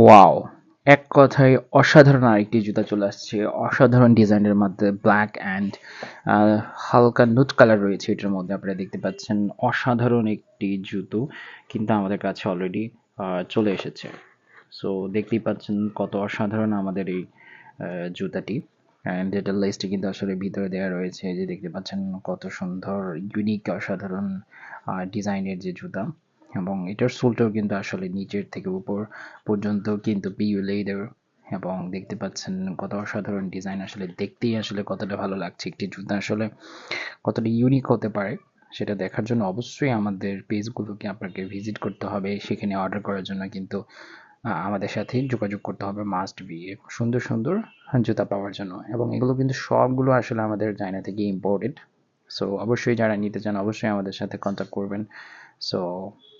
Wow এক কথায় অসাধারণ আরেকটি জুতা চলে আসছে। অসাধারণ ডিজাইনের মধ্যে ব্ল্যাক অ্যান্ড হালকা নুট কালার রয়েছে এটার মধ্যে আপনারা দেখতে পাচ্ছেন। অসাধারণ একটি জুতো কিন্তু আমাদের কাছে অলরেডি চলে এসেছে। সো দেখতেই পাচ্ছেন কত অসাধারণ আমাদের এই জুতাটি। অ্যান্ড এটার লেসটি কিন্তু আসলে ভিতরে দেওয়া রয়েছে। যে দেখতে পাচ্ছেন কত সুন্দর ইউনিক অসাধারণ ডিজাইনের যে জুতা। এবং এটার সোলটাও কিন্তু আসলে নিচের থেকে উপর পর্যন্ত কিন্তু পিউ লেদার এবং দেখতে পাচ্ছেন কত অসাধারণ ডিজাইন। আসলে দেখতেই আসলে কতটা ভালো লাগছে একটি জুতা। আসলে কতটা ইউনিক হতে পারে সেটা দেখার জন্য অবশ্যই আমাদের পেজগুলোকে আপনাকে ভিজিট করতে হবে। সেখানে অর্ডার করার জন্য কিন্তু আমাদের সাথে যোগাযোগ করতে হবে। মাস্ট বি সুন্দর সুন্দর জুতা পাওয়ার জন্য। এবং এগুলো কিন্তু সবগুলো আসলে আমাদের চায়না থেকে ইম্পোর্টেড সো অবশ্যই যারা নিতে চান অবশ্যই আমাদের সাথে কন্ট্যাক্ট করবেন। So